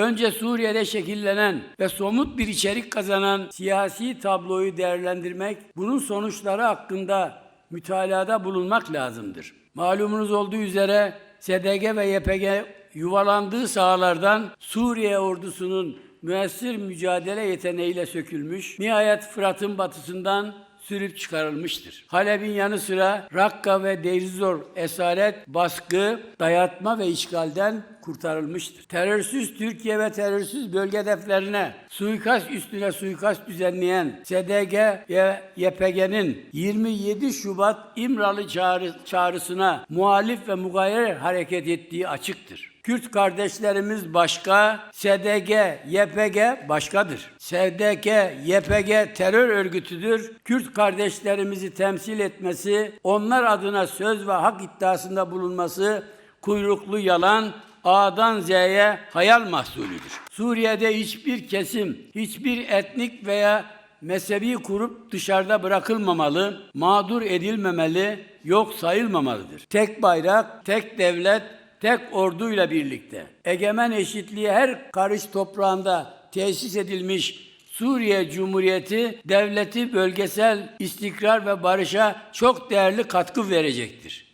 Önce Suriye'de şekillenen ve somut bir içerik kazanan siyasi tabloyu değerlendirmek, bunun sonuçları hakkında mütalada bulunmak lazımdır. Malumunuz olduğu üzere SDG ve YPG yuvalandığı sahalardan Suriye ordusunun müessir mücadele yeteneğiyle sökülmüş, nihayet Fırat'ın batısından sürüp çıkarılmıştır. Halep'in yanı sıra Rakka ve Deirizor esaret, baskı, dayatma ve işgalden kurtarılmıştır. Terörsüz Türkiye ve terörsüz bölge hedeflerine suikast üstüne suikast düzenleyen SDG ve YPG'nin 27 Şubat İmralı çağrı, çağrısına muhalif ve mugayyer hareket ettiği açıktır. Kürt kardeşlerimiz başka, SDG, YPG başkadır. SDG, YPG terör örgütüdür. Kürt kardeşlerimizi temsil etmesi, onlar adına söz ve hak iddiasında bulunması kuyruklu yalan, A'dan Z'ye hayal mahsulüdür. Suriye'de hiçbir kesim, hiçbir etnik veya mezhebi kurup dışarıda bırakılmamalı, mağdur edilmemeli, yok sayılmamalıdır. Tek bayrak, tek devlet, tek orduyla birlikte egemen eşitliği her karış toprağında tesis edilmiş Suriye Cumhuriyeti devleti bölgesel istikrar ve barışa çok değerli katkı verecektir.